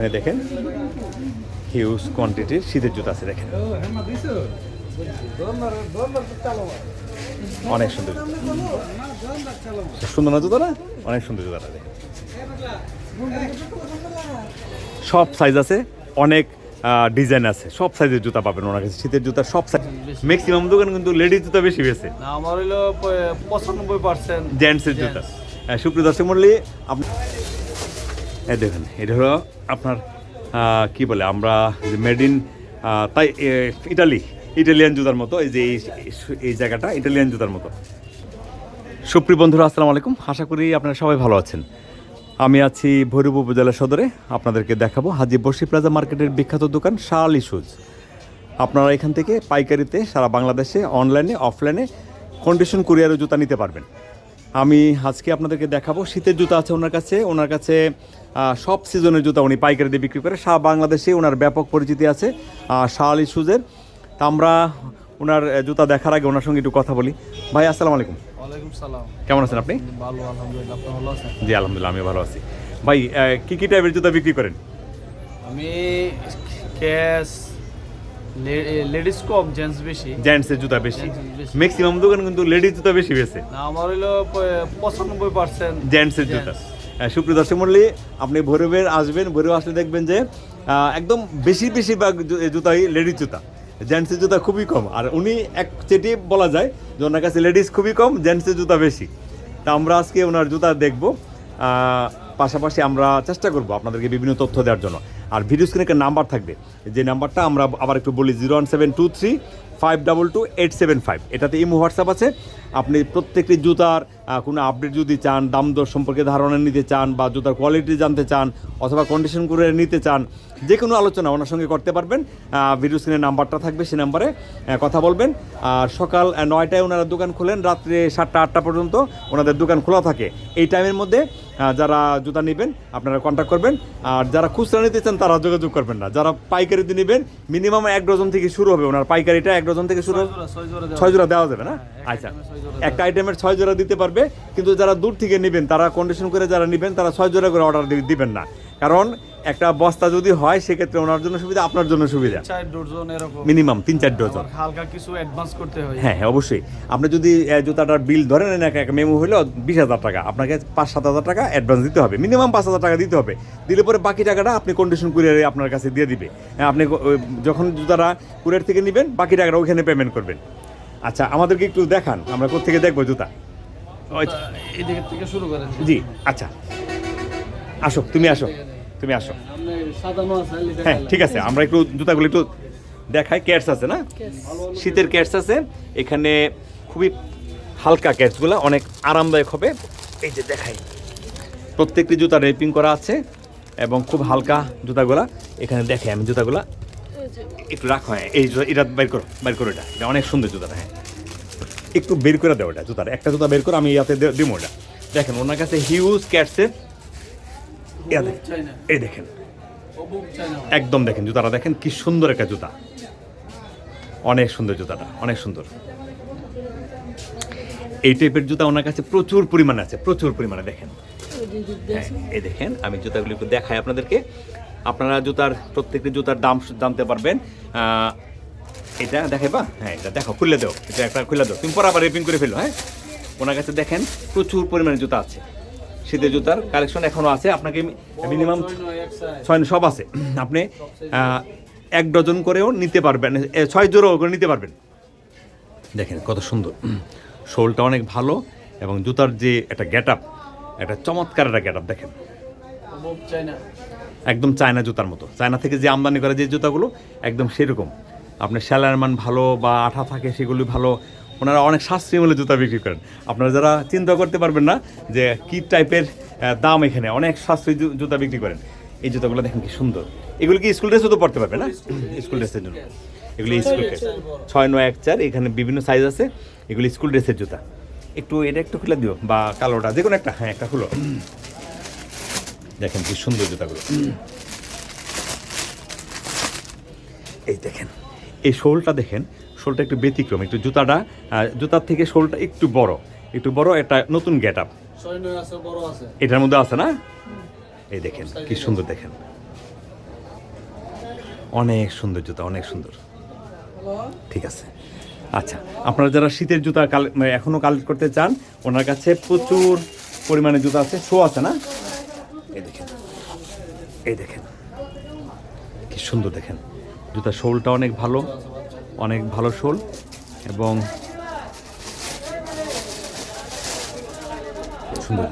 এখানে দেখেন হিউজ কোয়ান্টিটির শীতের জুতা আছে দেখেন। অনেক সুন্দর জুতা। সুন্দর না জুতাটা অনেক সুন্দর জুতাটা দেখেন। সব সাইজ আছে অনেক ডিজাইন আছে। সব সাইজের জুতা পাবেন ওনার কাছে। শীতের জুতা সব সাইজ ম্যাক্সিমাম দোকান কিন্তু লেডিস জুতা বেশি বেছে। আমার হইল পঁচানব্বই পার্সেন্ট জেন্টসের জুতা। হ্যাঁ, সুপ্রিয় দর্শক মন্ডলী আপনি এই দেখেন, এটা হলো আপনার কি বলে, আমরা মেড ইন তাই ইটালি ইটালিয়ান জুতার মতো, এই যে এই- জায়গাটা ইটালিয়ান জুতার মতো। সুপ্রিয় বন্ধুরা, আসসালামু আলাইকুম। আশা করি আপনারা সবাই ভালো আছেন। আমি আছি ভৈরব উপজেলা সদরে, আপনাদেরকে দেখাবো হাজি বসি প্লাজা মার্কেটের বিখ্যাত দোকান শাল ইস্যুজ আপনারা এখান থেকে পাইকারিতে সারা বাংলাদেশে অনলাইনে অফলাইনে কন্ডিশন কুরিয়ারের জুতা নিতে পারবেন। আমি আজকে আপনাদেরকে দেখাবো শীতের জুতা আছে ওনার কাছে। ওনার কাছে সব সিজনের জুতা উনি পাইকারি দিয়ে বিক্রি করে সারা বাংলাদেশে ওনার ব্যাপক পরিচিতি আছে শাল ইস্যুজের তা আমরা ওনার জুতা দেখার আগে ওনার সঙ্গে একটু কথা বলি। ভাই আসসালামু আলাইকুম। কেমন আছেন আপনি? ভালো আলহামদুলিল্লাহ। ভালো আছেন? জি আলহামদুলিল্লাহ আমি ভালো আছি। ভাই কি কি টাইপের জুতা বিক্রি করেন? আমি ক্যাশ লেডিস কম জেন্টস বেশি। জেন্টসের জুতা বেশি। ম্যাক্সিমাম দোকান কিন্তু লেডিস জুতা বেশি বেছে আমার হইল প- পঁচানব্বই পার্সেন্ট জেন্টসের জুতা। সুপ্রিয় দর্শক মন্ডলী আপনি ভৈরবের আসবেন ভৈরব আসলে দেখবেন যে একদম বেশি বেশিরভাগ জুতাই লেডিস জুতা। জেন্টসের জুতা খুবই কম। আর উনি এক চেটে বলা যায় যে ওনার কাছে লেডিস খুবই কম জেন্টসের জুতা বেশি। তা আমরা আজকে ওনার জুতা দেখব। পাশাপাশি আমরা চেষ্টা করব আপনাদেরকে বিভিন্ন তথ্য দেওয়ার জন্য। আর ভিডিও স্ক্রিনে একটা নাম্বার থাকবে। যে নাম্বারটা আমরা আবার একটু বলি zero one seven two three five double two eight seven five এটাতে ইমো, হোয়াটসঅ্যাপ আছে। আপনি প্রত্যেকটি জুতার কোনো আপডেট যদি চান, দাম দর সম্পর্কে ধারণা নিতে চান বা জুতার কোয়ালিটি জানতে চান অথবা কন্ডিশন করে নিতে চান যে কোনো আলোচনা ওনার সঙ্গে করতে পারবেন। ভিডিও স্ক্রিনে নাম্বারটা থাকবে সেই নাম্বারে কথা বলবেন। আর সকাল নয়টায় ওনারা দোকান খোলেন, রাত্রে সাতটা, আটটা পর্যন্ত ওনাদের দোকান খোলা থাকে। এই টাইমের মধ্যে যারা জুতা নেবেন, আপনারা কন্ট্যাক্ট করবেন। আর যারা খুচরা নিতে চান, তারা যোগাযোগ করবেন না। যারা পাইকারিতে নেবেন মিনিমাম এক ডজন থেকে শুরু হবে ওনার পাইকারিটা, এক ডজন থেকে শুরু ছয় জোড়া দেওয়া যাবে। না? হ্যাঁ, আচ্ছা একটা আইটেমের ছয় জোড়া দিতে পারবে কিন্তু যারা দূর থেকে নেবেন তারা কন্ডিশন করে যারা নেবেন তারা ছয় জোড়া করে অর্ডার দিবেন না। কারণ একটা বস্তা যদি হয় সেক্ষেত্রে ওনার জন্য সুবিধা আপনার জন্য সুবিধা। চার ডজন এরকম। মিনিমাম তিন চার ডজন। হালকা কিছু অ্যাডভান্স করতে হয়। হ্যাঁ হ্যাঁ অবশ্যই। আপনি যদি জুতাটার বিল ধরে নেন এক মেমো হলো বিশ হাজার টাকা। আপনাকে পাঁচ সাত হাজার টাকা অ্যাডভান্স দিতে হবে। মিনিমাম পাঁচ হাজার টাকা দিতে হবে। দিলে পরে বাকি টাকাটা আপনি কন্ডিশন কুরিয়ারে আপনার কাছে দিয়ে দিবে। হ্যাঁ, আপনি যখন জুতাটা কুরিয়ার থেকে নেবেন বাকি টাকাটা ওইখানে পেমেন্ট করবেন। আচ্ছা আমাদেরকে একটু দেখান আমরা কোথেকে দেখব জুতা? থেকে শুরু করেন। জি আচ্ছা। আসো তুমি আসো। তুমি আসো। হ্যাঁ ঠিক আছে আমরা একটু জুতাগুলো একটু দেখাই ক্যাটস আছে না? শীতের ক্যাটস আছে। এখানে খুবই হালকা ক্যাটসগুলো অনেক আরামদায়ক হবে। এই যে দেখাই প্রত্যেকটি জুতা রেপিং করা আছে এবং খুব হালকা জুতাগুলা। এখানে দেখে আমি জুতাগুলা একটু রাখো হ্যাঁ এই এটা বের করো বের করো এটা। এটা অনেক সুন্দর জুতাটা হ্যাঁ। একটু বের করে দাও এটা জুতার। একটা জুতা বের করো আমি ইয়াতে দিব ওটা। দেখেন ওনার কাছে হিউজ ক্যাটসের এই দেখেন। একদম দেখেন জুতাটা দেখেন কি সুন্দর একটা জুতা। অনেক সুন্দর জুতাটা অনেক সুন্দর। এই টাইপের জুতা ওনার কাছে প্রচুর পরিমাণে আছে প্রচুর পরিমাণে দেখেন। হ্যাঁ, এই দেখেন আমি জুতাগুলো একটু দেখাই আপনাদেরকে। আপনারা জুতার প্রত্যেকটি জুতার দাম জানতে পারবেন। এটা এটা দেখাইবা হ্যাঁ এটা দেখো খুলে দাও। এটা একটা খুলে দাও। তুমি পরে আবার রেপিং করে ফেলো হ্যাঁ? ওনার কাছে দেখেন প্রচুর পরিমাণে জুতা আছে। শীতের জুতার কালেকশন এখনও আছে। আপনাকে মিনিমাম ছয় সব আছে। আপনি এক ডজন করেও নিতে পারবেন। ছয় জোড়াও করে নিতে পারবেন। দেখেন কত সুন্দর। শোলটা অনেক ভালো এবং জুতার যে একটা গেট আপ একটা চমৎকার একটা গেট আপ দেখেন একদম চায়না জুতার মতো। চায়না থেকে যে আমদানি করা যে জুতাগুলো একদম সেরকম। আপনার স্যালার মান ভালো বা আঠা থাকে সেগুলি ভালো ওনারা অনেক সাশ্রয়ী মূল্যে জুতা বিক্রি করেন। আপনারা যারা চিন্তা করতে পারবেন না যে কি টাইপের দাম এখানে অনেক সাশ্রয়ী জুতা বিক্রি করেন। এই জুতাগুলো দেখেন কি সুন্দর। এগুলো কি স্কুল ড্রেসও তো পড়তে পারবে না? স্কুল ড্রেসের জন্য এগুলি স্কুল ড্রেস। ছয় নয় এক চার এখানে বিভিন্ন সাইজ আছে। এগুলি স্কুল ড্রেসের জুতা। একটু এটা একটু খুলে দিও বা কালোটা যে কোনো একটা হ্যাঁ একটা খুলো। দেখেন কি সুন্দর জুতাগুলো। এই দেখেন এই শোলটা দেখেন শোলটা একটু ব্যতিক্রম একটু জুতাটা জুতার থেকে শোলটা একটু বড় একটু বড় একটা নতুন গেট আপ এটার মধ্যে আছে না? এই দেখেন কি সুন্দর দেখেন। অনেক সুন্দর জুতা অনেক সুন্দর। ঠিক আছে। আচ্ছা আপনারা যারা শীতের জুতা কাল মানে এখনও কালেক্ট করতে চান ওনার কাছে প্রচুর পরিমাণে জুতা আছে শো আছে না? এই দেখেন এই দেখেন। কি সুন্দর দেখেন। জুতার শোলটা অনেক ভালো। অনেক ভালো শোল এবং সুন্দর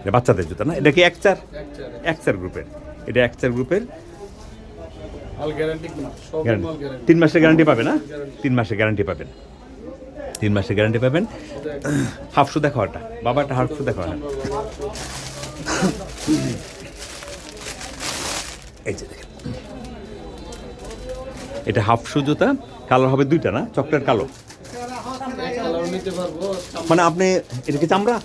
এটা বাচ্চাদের জুতা না? এটা কি এক চার একটা গ্রুপের। এটা এক চার গ্রুপের তিন মাসের গ্যারান্টি পাবে না? তিন মাসের গ্যারান্টি পাবেন। তিন মাসের গ্যারান্টি পাবেন। হাফ শু দেখো একটা বাবা একটা হাফ শু দেখো না এই যে এটা হাফ শু জুতা, কালার হবে দুইটা না? চকলেট কালো। মানে আপনি, এটা কি চামড়া?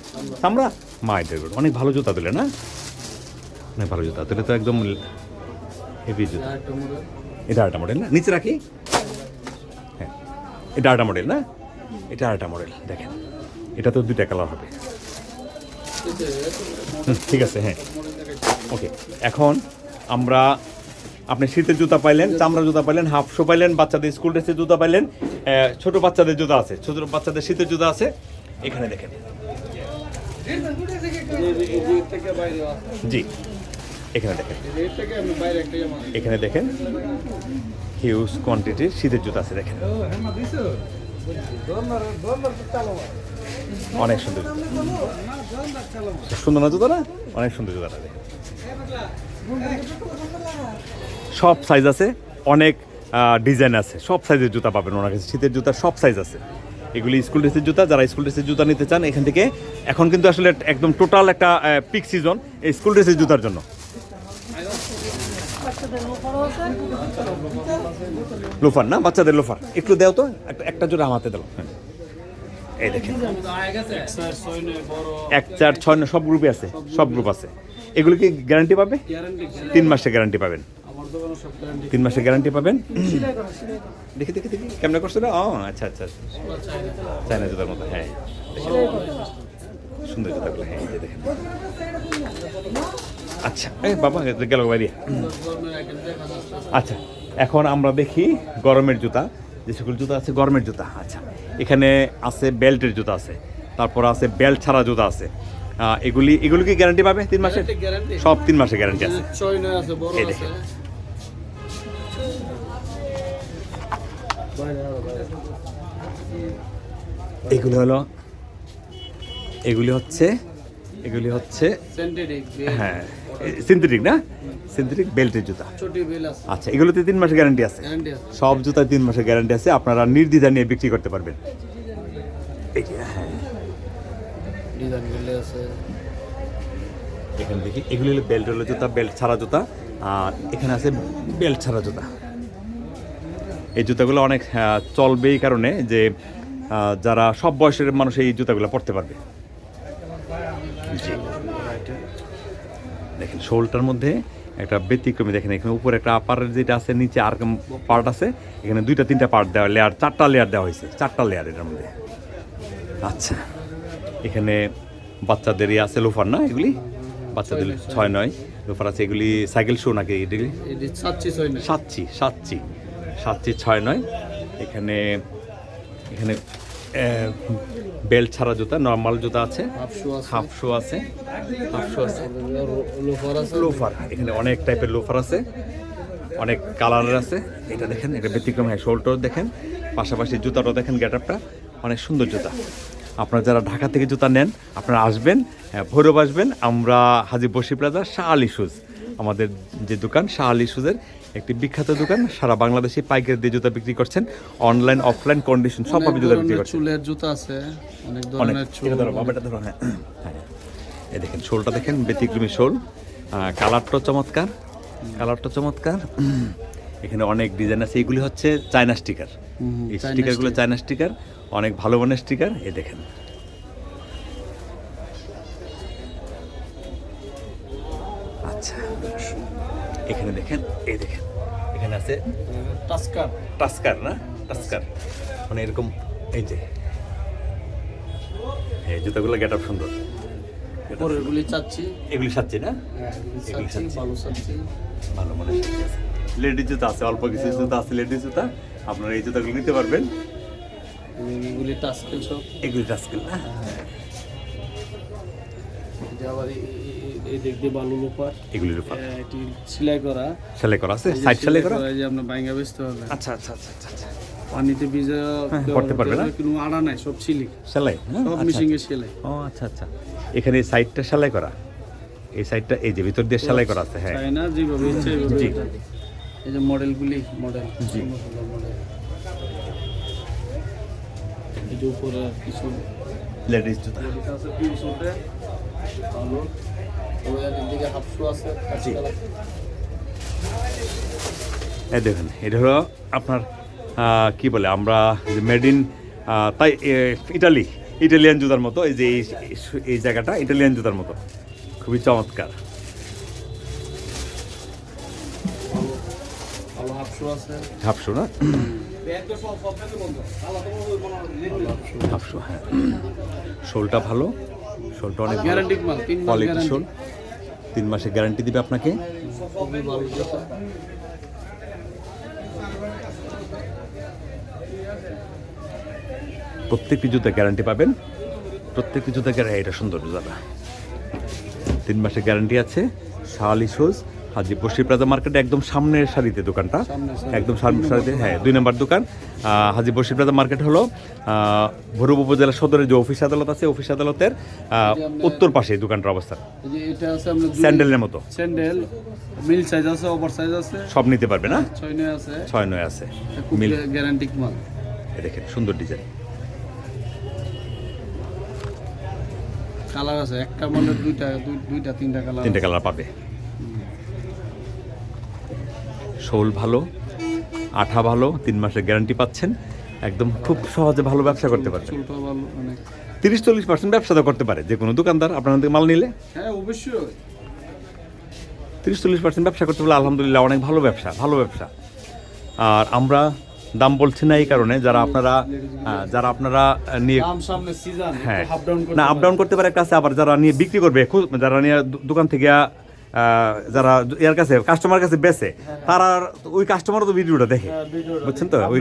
চামড়া? মা, এটা। অনেক ভালো জুতা দিলে না অনেক ভালো জুতা দিলে তো একদম হেভি জুতা। এটা আরেকটা মডেল না? নিচে রাখি? হ্যাঁ। এটা আরেকটা মডেল না? এটা আরেকটা মডেল দেখেন। এটা তো দুইটা কালার হবে। ঠিক আছে হ্যাঁ। ওকে, এখন আমরা আপনি শীতের জুতা পাইলেন চামড়া জুতা পাইলেন হাফ শো পাইলেন বাচ্চাদের স্কুল ড্রেসের জুতা পাইলেন ছোট বাচ্চাদের জুতা আছে ছোট বাচ্চাদের শীতের জুতা আছে এখানে দেখেন। জি এখানে দেখেন। এখানে দেখেন হিউজ কোয়ান্টিটির শীতের জুতা আছে দেখেন। অনেক সুন্দর। সুন্দর না জুতো না? অনেক সুন্দর জুতাটা দেখেন। সব সাইজ আছে, অনেক ডিজাইন আছে। সব সাইজের জুতা পাবেন ওনার কাছে। শীতের জুতা সব সাইজ আছে। এগুলি স্কুল ড্রেসের জুতা, যারা স্কুল ড্রেসের জুতা নিতে চান, এখান থেকে এখন কিন্তু আসলে একদম টোটাল একটা পিক সিজন এই স্কুল ড্রেসের জুতার জন্য। লোফার না? বাচ্চাদের লোফার। একটু দেও তো একটা জোড়া আমাতে দাও। হ্যাঁ। এই দেখেন। এক চার ছয় সব গ্রুপে আছে। সব গ্রুপ আছে। এগুলো কি গ্যারান্টি পাবে? তিন মাসের গ্যারান্টি পাবেন। তিন মাসের গ্যারান্টি পাবেন? দেখি দেখি দেখি। কেমন করছ না ও আচ্ছা আচ্ছা আচ্ছা। চায়না। জুতার মতো হ্যাঁ। সুন্দর জুতাগুলো হ্যাঁ যে দেখেন। আচ্ছা এই বাবা গেল বাইরে। আচ্ছা এখন আমরা দেখি গরমের জুতা যে সকল জুতা আছে গরমের জুতা। আচ্ছা এখানে আছে বেল্টের জুতা আছে তারপর আছে বেল্ট ছাড়া জুতা আছে। এগুলি এগুলি কি গ্যারান্টি পাবে তিন মাসের? সব তিন মাসের গ্যারান্টি আছে। এই। এগুলি হলো এগুলি হচ্ছে এগুলি হচ্ছে হ্যাঁ সিনথেটিক না? সিনথেটিক বেল্টের জুতা। আচ্ছা এগুলোতে তিন মাসের গ্যারান্টি আছে। গ্যারান্টি আছে। সব জুতায় তিন মাসের গ্যারান্টি আছে। আপনারা নির্দ্বিধা নিয়ে বিক্রি করতে পারবেন এই যে, হ্যাঁ ডিজাইন বেলে আছে। এখানে দেখি, এগুলি হলো বেল্ট হলো জুতা বেল্ট ছাড়া জুতা, আর এখানে আছে বেল্ট ছাড়া জুতা। এই জুতাগুলো অনেক চলবে এই কারণে যে যারা সব বয়সের মানুষ এই জুতাগুলো পরতে পারবে। দেখেন, শোলটার মধ্যে একটা ব্যতিক্রমী, দেখেন, এখানে উপরে একটা আপারের যেটা আছে, নিচে আর পার্ট আছে। এখানে দুইটা, তিনটা পার্ট দেওয়া লেয়ার চারটা লেয়ার দেওয়া হয়েছে, চারটা লেয়ার এটার মধ্যে। আচ্ছা। এখানে বাচ্চাদেরই আছে লোফার না এগুলি? বাচ্চাদের ছয় নয় লোফার আছে এগুলি সাইকেল শো নাকি এগুলি এটি সাতচি সাতচি সাতচি। ছয় নয়। এখানে এখানে বেল্ট ছাড়া জুতা নর্মাল জুতা আছে। হাফ শু আছে। হাফ শু আছে। লোফার আছে। লোফার এখানে অনেক টাইপের লোফার আছে। অনেক কালারের আছে। এটা দেখেন এটা ব্যতিক্রম হ্যাঁ শোলটাও দেখেন। পাশাপাশি জুতাটাও দেখেন গেট আপটা। অনেক সুন্দর জুতা। আপনারা যারা ঢাকা থেকে জুতা নেন আপনারা আসবেন হ্যাঁ, ভৈরব আসবেন। আমরা হাজি বসি প্লাজা শাহ আলী শুজ আমাদের যে দোকান শাহ আলী শুজের একটি বিখ্যাত দোকান। সারা বাংলাদেশে পাইকারি দিয়ে জুতা বিক্রি করছেন। অনলাইন অফলাইন কন্ডিশন সবভাবে জুতা বিক্রি করছেন। চুলের জুতা আছে অনেক ধরনের চুল। হ্যাঁ। হ্যাঁ। এই দেখেন শোলটা দেখেন ব্যতিক্রমী শোল। কালারটা চমৎকার। কালারটা চমৎকার। এখানে অনেক ডিজাইন আছে। এগুলি হচ্ছে চায়না স্টিকার। এই স্টিকারগুলো চায়না স্টিকার। অনেক ভালো মানের স্টিকার এ দেখেন। আচ্ছা এখানে দেখেন এই দেখেন এখানে আছে টাস্কার টাস্কার না? টাস্কার মানে এরকম এই যে। এই জুতাগুলো গেট আপ সুন্দর। পরের গুলি চাচ্ছি। এগুলি সাচ্ছি না? হ্যাঁ, এগুলি এগুলি চাচ্ছি চাচ্ছি। ভালো চাচ্ছি ভালো মনে লেডিস জুতা আছে অল্প কিছু জুতা আছে লেডিস জুতা। আপনারা এই জুতাগুলো নিতে পারবেন। এগুলি টাস্কেল সব? এগুলি টাস্কেল না আবার এই- এই- এই- এই দিক দিয়ে বালু লোপার এগুলির উপর। এটি সেলাই করা। সেলাই করা আছে? সাইড সেলাই করা? যে আপনার বাইঙ্গা বেচতে হবে। আচ্ছা আচ্ছা আচ্ছা আচ্ছা আচ্ছা। পানিতে ভিজে হ্যাঁ, করতে পারবে না? কোনো আড়া নাই সব সিলিক সেলাই হ্যাঁ? সব আচ্ছা, মিশিংয়ে সেলাই। ও আচ্ছা আচ্ছা। এখানে এই সাইডটা সেলাই করা। এই সাইডটা এই যে ভিতর দিয়ে সেলাই করা আছে হ্যাঁ। চায় যেভাবে ইচ্ছে এই যে মডেলগুলি মডেল জি। মডেল এই যে উপরে কিছু লেডিস জুতা। আছে উঠে ভালো। আছে। এই দেখুন এটা হলো আপনার কি বলে আমরা মেড ইন তাই ইটালি ইটালিয়ান জুতার মতো এই যে এই- জায়গাটা ইটালিয়ান জুতার মতো। খুবই চমৎকার। হাফশো না? ভালো হাফ শু হাফশো হ্যাঁ। শোলটা ভালো শোলটা অনেক কোয়ালিটি শোল। তিন মাসে গ্যারান্টি দিবে আপনাকে? জুতা প্রত্যেকটি জুতা গ্যারান্টি পাবেন প্রত্যেকটি জুতা গ্যারান্টি এটা সুন্দর জুতাটা তিন মাসের গ্যারান্টি আছে শাহালি শুজ হাজি পশ্চিম প্লাজা মার্কেটে একদম সামনের সারিতে দোকানটা। একদম সামনের সারিতে হ্যাঁ দুই নম্বর দোকান। আহ, হাজি পশ্চিম প্লাজা মার্কেট হলো ভৈরব উপজেলা সদরের যে অফিস আদালত আছে অফিস আদালতের উত্তর পাশে দোকানটার অবস্থান। স্যান্ডেলের মতো। স্যান্ডেল মিল সাইজ আছে ওভার সাইজ আছে। সব নিতে পারবে না? ছয় নয় আছে। ছয় নয় আছে। মিল গ্যারান্টি মাল। দেখেন সুন্দর ডিজাইন। কালার আছে একটা মালের দুইটা দুইটা তিনটা কালার তিনটে কালার পাবে। শোল ভালো আঠা ভালো তিন মাসের গ্যারান্টি পাচ্ছেন। একদম খুব সহজে ভালো ব্যবসা করতে পারবেন। অনেক। তিরিশ চল্লিশ পার্সেন্ট ব্যবসা তো করতে পারে যে কোনো দোকানদার আপনার থেকে মাল নিলে। হ্যাঁ অবশ্যই। তিরিশ চল্লিশ পার্সেন্ট ব্যবসা করতে পারলে আলহামদুলিল্লাহ অনেক ভালো ব্যবসা ভালো ব্যবসা। আর আমরা দাম বলছি না এই কারণে যারা আপনারা যারা আপনারা নিয়ে হ্যাঁ। না আপ ডাউন করতে পারে একটা আছে আবার যারা নিয়ে বিক্রি করবে যারা নিয়ে দোকান থেকে যারা এর কাছে কাস্টমার কাছে বেচে তারা ওই কাস্টমারও তো ভিডিওটা দেখে। বুঝছেন তো? ওই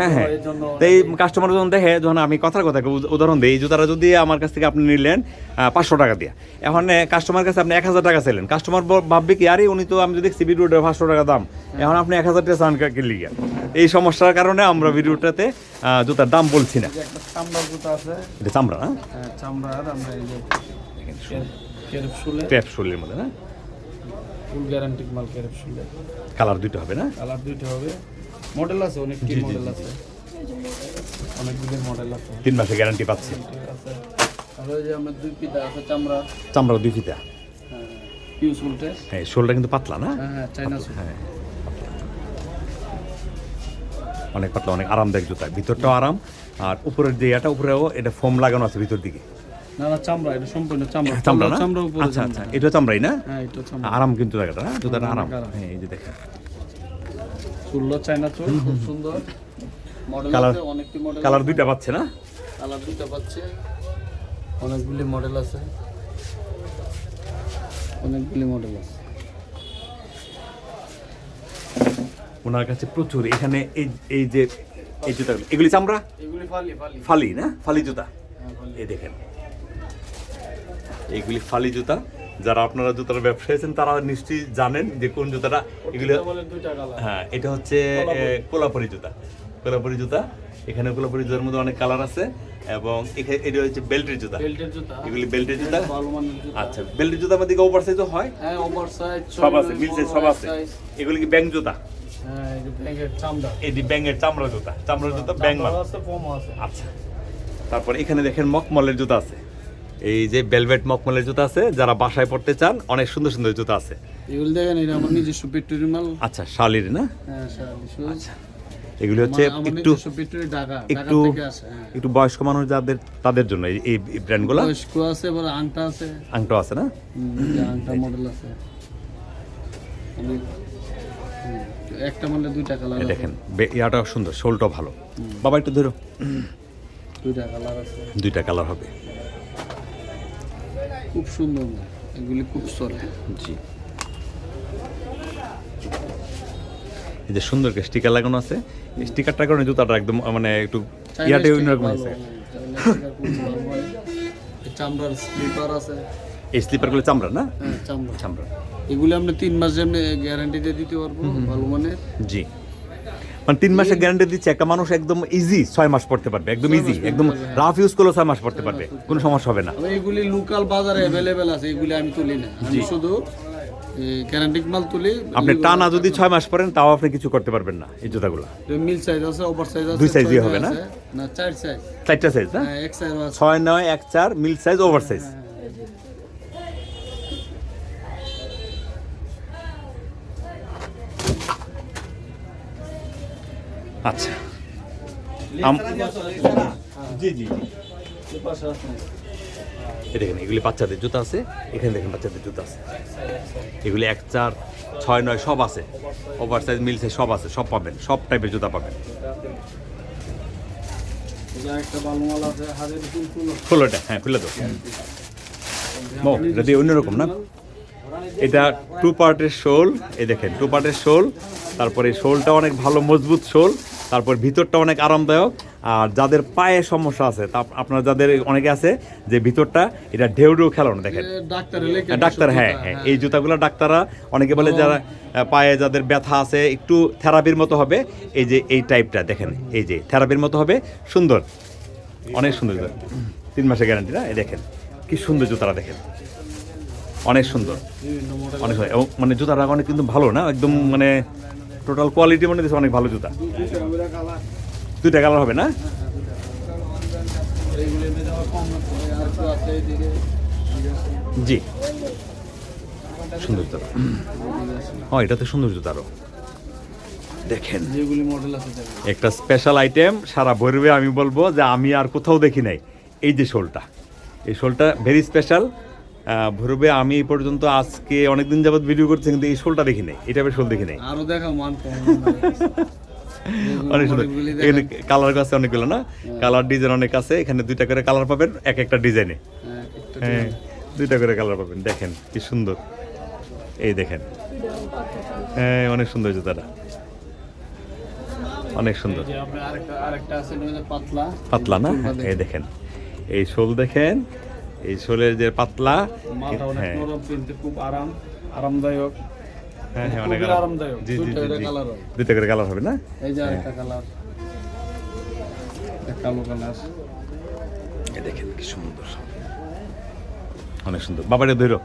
হ্যাঁ হ্যাঁ। এই তো এই কাস্টমার যখন দেখে যখন আমি কথার কথা উদাহরণ দিই জুতাটা যদি আমার কাছ থেকে আপনি নিলেন পাঁচশো টাকা দিয়ে। এখন কাস্টমার কাছে আপনি এক হাজার টাকা চাইলেন। কাস্টমার ভাববে কি আরে উনি তো আমি দেখছি ভিডিওটা পাঁচশো টাকা দাম। এখন আপনি এক হাজার টাকা চান কিনলি এই সমস্যার কারণে আমরা ভিডিওটাতে জুতার দাম বলছি না। চামড়ার জুতা আছে। এটা চামড়া না? হ্যাঁ চামড়ার আমরা এই যে ট্যাপ শোলের মধ্যে না? ফুল গ্যারান্টি মাল কেরপ শুলে কালার দুটো হবে না? কালার দুইটা হবে। মডেল আছে অনেকটি মডেল আছে। অনেকগুলি মডেল আছে। তিন মাসে গ্যারান্টি পাচ্ছে। তাহলে যে আমরা দুই পিতা আছে চামড়া। চামড়া দুই ফিতা হ্যাঁ পিউস হ্যাঁ শোলটা কিন্তু পাতলা না? হ্যাঁ হ্যাঁ চাইনা সুট হ্যাঁ অনেক পাতলা অনেক আরামদায়ক জুতা। ভিতরটাও আরাম আর উপরের যে এটা উপরেও এটা ফোম লাগানো আছে ভিতর দিকে। না না চামড়া এটা সম্পূর্ণ চামড়া। চামড়া না? চামড়া উপরে আচ্ছা আচ্ছা চামড়া। এটা চামড়াই না? হ্যাঁ এটা চামড়া। আরাম কিন্তু জায়গাটা না? জুতাটা আরাম। হ্যাঁ এই যে দেখেন। চুল্লো চাইনা চুল খুব সুন্দর। মডেল অনেকটি মডেল কালার দুইটা পাচ্ছে না? কালার দুইটা পাচ্ছে। অনেকগুলি মডেল আছে। অনেকগুলি মডেল আছে। ওনার কাছে প্রচুর। এখানে এই এই যে এই জুতাগুলো এগুলি চামড়া? এগুলি ফালি ফালি। ফালি না? ফালি জুতা? হ্যাঁ এই দেখেন। এইগুলি ফালি জুতা। যারা আপনারা জুতার ব্যবসায়ী আছেন তারা নিশ্চয়ই জানেন যে কোন জুতাটা এগুলো হ্যাঁ এটা হচ্ছে কোলাপুরি। জুতা। কোলাপুরি জুতা। এখানে কোলাপুরি জুতার মধ্যে অনেক কালার আছে এবং এখানে এটা হচ্ছে বেল্টের জুতা। এগুলি বেল্টের জুতা? জুতা। আচ্ছা বেল্টের জুতা আমাদের ওভার সাইজও হয়? হ্যাঁ সব আছে মিলছে সব আছে। এগুলি কি ব্যাং জুতা? হ্যাঁ চামড়া। এটি ব্যাঙের চামড়া জুতা। চামড়ার জুতা ব্যাং চামড়া আচ্ছা তারপর এখানে দেখেন মকমলের জুতা আছে। এই যে বেলভেট মকমলের জুতা আছে যারা বাসায় পড়তে চান অনেক সুন্দর সুন্দর জুতা আছে। এগুলি দেখেন এটা আমার নিজস্ব পেট্রোলি মাল। আচ্ছা শালির না? হ্যাঁ আচ্ছা এগুলি হচ্ছে একটু একটু হ্যাঁ। একটু বয়স্ক মানুষ যাদের তাদের জন্য এই ব্র্যান্ডগুলো বয়স্ক আছে আংটা আছে। আংটো আছে না? আংটা মডেল আছে। একটা মডেলে দুইটা কালার এই দেখেন বে- ইয়াটা সুন্দর শোলটাও ভালো। বাবা একটু ধরো। দুইটা কালার আছে। দুইটা কালার হবে। খুব সুন্দর এগুলি খুব চলে। জি। এই যে সুন্দর স্টিকার লাগানো আছে এই স্টিকারটার কারণে জুতাটা একদম মানে একটু ইয়াতে অন্যরকম হয়েছে। চামড়ার স্লিপার আছে। এই স্লিপারগুলো চামড়া না? হ্যাঁ চামড়া। চামড়া। এগুলো আপনি তিন মাস যেমনি গ্যারান্টি দিয়ে দিতে পারব ভালো মানের। জি। মানে তিন মাসের গ্যারান্টি দিচ্ছে একটা মানুষ একদম ইজি ছয় মাস পড়তে পারবে একদম ইজি একদম রাফ ইউজ করলেও ছয় মাস পড়তে পারবে কোনো সমস্যা হবে না। এগুলি লোকাল বাজারে অ্যাভেলেবেল আছে এগুলি আমি তুলি না। আমি শুধু গ্যারান্টিক মাল তুলি আপনি টানা যদি ছয় মাস পরেন তাও আপনি কিছু করতে পারবেন না এই জুতাগুলো। মিল সাইজ আছে ওভার সাইজ আছে দুই দিয়ে হবে না? না চার সাইজ চারটা সাইজ না? হ্যাঁ এক সাইজ ছয় নয় এক চার মিল সাইজ ওভার সাইজ আচ্ছা। জি দেখেন এগুলি বাচ্চাদের জুতা আছে এখানে দেখেন বাচ্চাদের জুতা আছে। এগুলি এক চার ছয় নয় সব আছে। ওভার সাইজ মিল সাইজ সব আছে সব পাবেন সব টাইপের জুতা পাবেন। এই যে একটা ভালো মাল আছে হাজার ফুল ফুল খুলো এটা হ্যাঁ খুলে দাও। ও এটা দিয়ে অন্যরকম না? এটা টু পার্টের শোল এই দেখেন টু পার্টের শোল তারপরে শোলটা অনেক ভালো মজবুত শোল। তারপর ভিতরটা অনেক আরামদায়ক। আর যাদের পায়ে সমস্যা আছে তা আপনার যাদের অনেকে আছে যে ভিতরটা এটা ঢেউ ঢেউ খেলানো দেখেন। ডাক্তার হ্যাঁ হ্যাঁ। এই জুতাগুলো ডাক্তাররা অনেকে বলে যারা পায়ে যাদের ব্যথা আছে একটু থেরাপির মতো হবে। এই যে এই টাইপটা দেখেন এই যে থেরাপির মতো হবে সুন্দর। অনেক সুন্দর তিন মাসের গ্যারান্টি না? এই দেখেন কি সুন্দর জুতাটা দেখেন। অনেক সুন্দর। অনেক সুন্দর। এবং মানে জুতাটা অনেক কিন্তু ভালো না? একদম মানে টোটাল কোয়ালিটি মনে দিচ্ছে অনেক ভালো জুতা। দুইটা কালার হবে না? জি। সুন্দর জুতা। হ্যাঁ এটা তো সুন্দর জুতা আরও। দেখেন। যেগুলি দেখেন একটা স্পেশাল আইটেম সারা ভৈরবে আমি বলব যে আমি আর কোথাও দেখি নাই। এই যে শোলটা। এই শোলটা ভেরি স্পেশাল ভৈরবে আমি এই পর্যন্ত আজকে অনেকদিন যাবত ভিডিও করছি কিন্তু এই শোলটা দেখি নাই এটা শোল দেখি নাই আরও দেখা মান অনেক সুন্দর। এখানে কালার আছে অনেকগুলো না? কালার ডিজাইন অনেক আছে এখানে দুইটা করে কালার পাবেন এক একটা ডিজাইনে হ্যাঁ, হ্যাঁ দুইটা করে কালার পাবেন দেখেন কি সুন্দর। এই দেখেন। হ্যাঁ অনেক সুন্দর জুতাটা। অনেক সুন্দর। যে আরেকটা আরেকটা আছে এটা পাতলা। পাতলা না? এই দেখেন। এই শোল দেখেন এই শোলের যে পাতলা হ্যাঁ। খুব আরাম আরামদায়ক। হ্যাঁ হ্যাঁ অনেক আরামদায়ক। জি জি দুইটা জি করে। দুইটা কালার হবে না? এই যে আরেকটা কালার। কালো কালার। দেখেন কি সুন্দর। অনেক সুন্দর। বাবারে ধরো।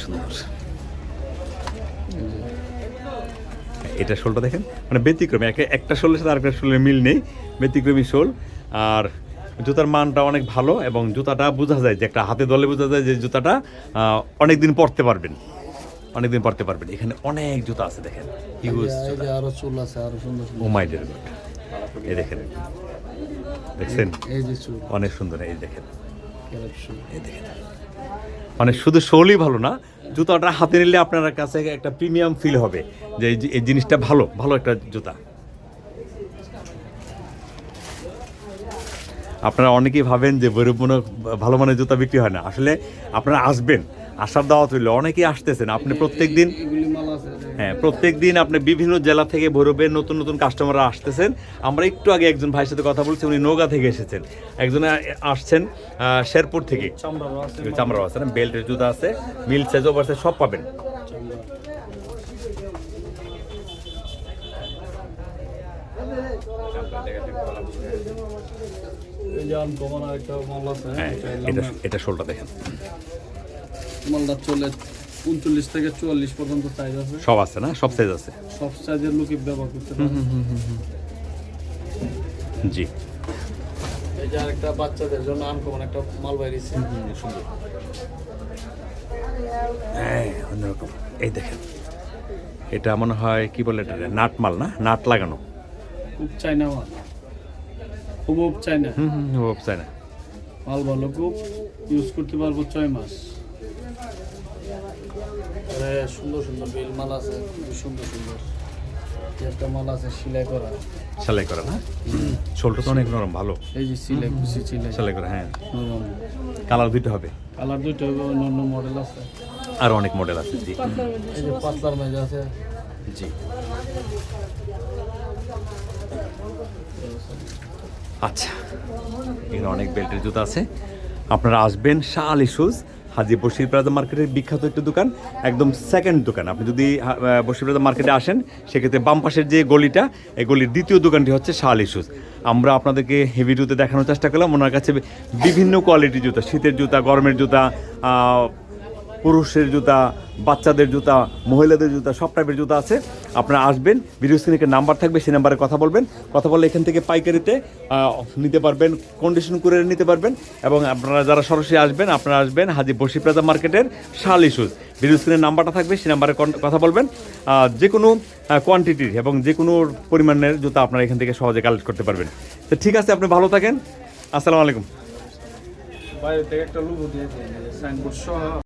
সুন্দর। এটা শোলটা দেখেন। মানে ব্যতিক্রমী। একে একটা শোলের সাথে আরেকটা শোলের মিল নেই। ব্যতিক্রমী শোল। আর জুতার মানটা অনেক ভালো এবং জুতাটা বোঝা যায় যে একটা হাতে দলে বোঝা যায় যে জুতাটা অনেক দিন পরতে পারবেন। অনেক দিন পরতে পারবেন। এখানে অনেক জুতা আছে দেখেন। হিউজ এই আরও চুল আছে আরও সুন্দর ও সুন্দর মাই ডিয়ার গড এই দেখেন। দেখছেন? এই যে চুল। অনেক সুন্দর এই দেখেন। এই দেখেন। মানে শুধু শোলই ভালো না জুতাটা হাতে নিলে আপনার কাছে একটা প্রিমিয়াম ফিল হবে যে এই জিনিসটা ভালো ভালো একটা জুতা। আপনারা অনেকেই ভাবেন যে বৈরব মনে ভালো মানের জুতা বিক্রি হয় না। আসলে আপনারা আসবেন আসার দাওয়াত হইলে অনেকেই আসতেছেন। আপনি প্রত্যেক দিন। হ্যাঁ প্রত্যেক দিন আপনি বিভিন্ন জেলা থেকে ভৈরবের নতুন নতুন কাস্টমাররা আসতেছেন। আমরা একটু আগে একজন ভাইয়ের সাথে কথা বলছি উনি নৌকা থেকে এসেছেন। একজনে আসছেন শেরপুর থেকে। চামড়া আছে বেল্টের জুতা আছে মিল সাইজ ওভার সাইজ সব পাবেন চামড়া এই যে আনকমন আরেকটা মাল আছে হ্যাঁ এটা এটা শোলটা দেখেন। মালটা চলে উনচল্লিশ থেকে চুয়াল্লিশ পর্যন্ত সাইজ আছে। সব আছে না? সব সাইজ আছে? সব সাইজের লুকি ব্যবহার করতে পারে। জি। এই যে আরেকটা বাচ্চাদের জন্য আনকমন একটা মাল বাইরেছে সুন্দর। হ্যাঁ অন্যরকম। এই দেখেন। এটা মনে হয় কি বলে এটা নাট মাল না? নাট লাগানো। খুব চাইনা মাল খুব উপ চাইনা হুম হুম হুম চাই মাল ভালো খুব ইউজ করতে পারব ছয় মাস। আরে সুন্দর সুন্দর বেল মাল আছে খুবই সুন্দর সুন্দর। একটা মাল আছে সেলাই করা। সেলাই করা না? শোলটা তো অনেক নরম ভালো। এই যে সিলাই খুশি সিলাই। সেলাই করা হ্যাঁ। নরম। কালার দুইটা হবে। কালার দুইটা হবে অন্য অন্য মডেল আছে। আর অনেক মডেল আছে জি। এই যে পাতলার মেজা আছে। জি। আচ্ছা এখানে অনেক বেল্টের জুতো আছে। আপনারা আসবেন শাহ আলী শুজ হাজি বসির প্লাজা মার্কেটের বিখ্যাত একটি দোকান একদম সেকেন্ড দোকান। আপনি যদি হা- আহ, বসির প্লাজা মার্কেটে আসেন সেক্ষেত্রে বাম পাশের যে গলিটা এই গলির দ্বিতীয় দোকানটি হচ্ছে শাহ শুজ। আমরা আপনাদেরকে হেভি জুতো দেখানোর চেষ্টা করলাম ওনার কাছে বিভিন্ন কোয়ালিটির জুতা শীতের জুতা গরমের জুতা পুরুষের জুতা, বাচ্চাদের জুতা, মহিলাদের জুতা, সব টাইপের জুতা আছে। আপনারা আসবেন ভিডিও স্ক্রিনে নাম্বার থাকবে, সেই নাম্বারে কথা বলবেন। কথা বললে এখান থেকে পাইকারিতে নিতে পারবেন কন্ডিশন করে নিতে পারবেন। এবং আপনারা যারা সরাসরি আসবেন, আপনারা আসবেন হাজি বসি প্লাজা মার্কেটের শাল ইস্যুজ ভিডিও স্ক্রিনের নাম্বারটা থাকবে, সেই নাম্বারে কথা বলবেন। যে কোনো কোয়ান্টিটির এবং যে কোনো পরিমাণের জুতা আপনারা এখান থেকে সহজে কালেক্ট করতে পারবেন। তো ঠিক আছে, আপনি ভালো থাকেন। আসসালামু আলাইকুম। বাইরে থেকে একটা লুবো দিয়েছে সাইনবোর্ড সহ।